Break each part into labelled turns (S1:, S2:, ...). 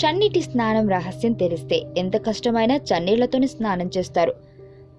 S1: చన్నీటి స్నానం రహస్యం తెలిస్తే ఎంత కష్టమైనా చన్నీళ్ళతోనే స్నానం చేస్తారు.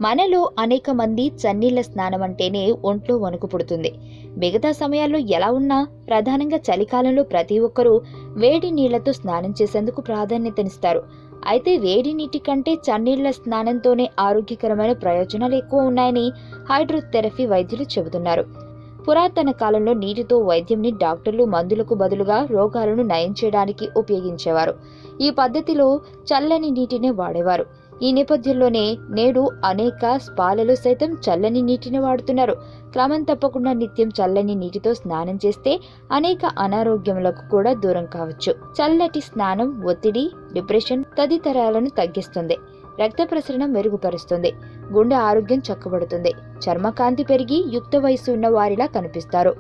S1: మనలో అనేక మంది చన్నీళ్ళ స్నానం అంటేనే ఒంట్లో వణుకు పుడుతుంది. మిగతా సమయాల్లో ఎలా ఉన్నా ప్రధానంగా చలికాలంలో ప్రతి ఒక్కరూ వేడి నీళ్ళతో స్నానం చేసేందుకు ప్రాధాన్యతనిస్తారు. అయితే వేడి నీటి కంటే చన్నీళ్ళ స్నానంతోనే ఆరోగ్యకరమైన ప్రయోజనాలు ఎక్కువ ఉన్నాయని హైడ్రోథెరపీ వైద్యులు చెబుతున్నారు. పురాతన కాలంలో నీటితో వైద్యంని డాక్టర్లు మందులకు బదులుగా రోగాలను నయం చేయడానికి ఉపయోగించేవారు. ఈ పద్ధతిలో చల్లని నీటినే వాడేవారు. ఈ నేపథ్యంలోనే నేడు అనేక స్పాలలో సైతం చల్లని నీటిని వాడుతున్నారు. క్రమం తప్పకుండా నిత్యం చల్లని నీటితో స్నానం చేస్తే అనేక అనారోగ్యములకు కూడా దూరం కావచ్చు. చల్లటి స్నానం ఒత్తిడి డిప్రెషన్ తదితరాలను తగ్గిస్తుంది. రక్త ప్రసరణ మెరుగుపరుస్తుంది. గుండె ఆరోగ్యం చక్కబడుతుంది. చర్మకాంతి పెరిగి యుక్త వయసు ఉన్న వారిలా కనిపిస్తారు.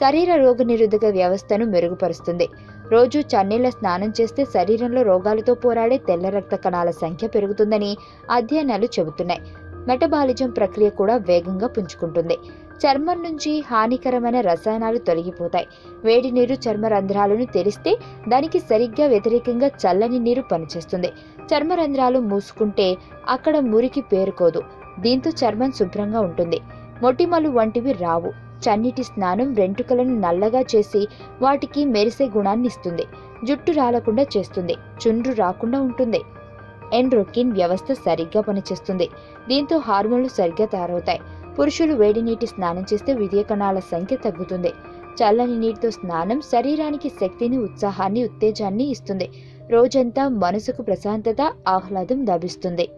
S1: శరీర రోగనిరోధక వ్యవస్థను మెరుగుపరుస్తుంది. రోజు చన్నీళ్ళ స్నానం చేస్తే శరీరంలో రోగాలతో పోరాడే తెల్ల రక్త కణాల సంఖ్య పెరుగుతుందని అధ్యయనాలు చెబుతున్నాయి. మెటబాలిజం ప్రక్రియ కూడా వేగంగా పుంజుకుంటుంది. చర్మం నుంచి హానికరమైన రసాయనాలు తొలగిపోతాయి. వేడి నీరు చర్మ రంధ్రాలను తెరిస్తే దానికి సరిగ్గా వ్యతిరేకంగా చల్లని నీరు పనిచేస్తుంది. చర్మ రంధ్రాలు మూసుకుంటే అక్కడ మురికి పేరుకోదు. దీంతో చర్మం శుభ్రంగా ఉంటుంది. మొటిమలు వంటివి రావు. చన్నీటి స్నానం వెంట్రుకలను నల్లగా చేసి వాటికి మెరిసే గుణాన్ని ఇస్తుంది. జుట్టు రాలకుండా చేస్తుంది. చుండ్రు రాకుండా ఉంటుంది. ఎండ్రోకిన్ వ్యవస్థ సరిగ్గా పనిచేస్తుంది. దీంతో హార్మోన్లు సరిగ్గా తయారవుతాయి. పురుషులు వేడి నీటి స్నానం చేస్తే విద్య కణాల సంఖ్య తగ్గుతుంది. చల్లని నీటితో స్నానం శరీరానికి శక్తిని ఉత్సాహాన్ని ఉత్తేజాన్ని ఇస్తుంది. రోజంతా మనసుకు ప్రశాంతత ఆహ్లాదం లభిస్తుంది.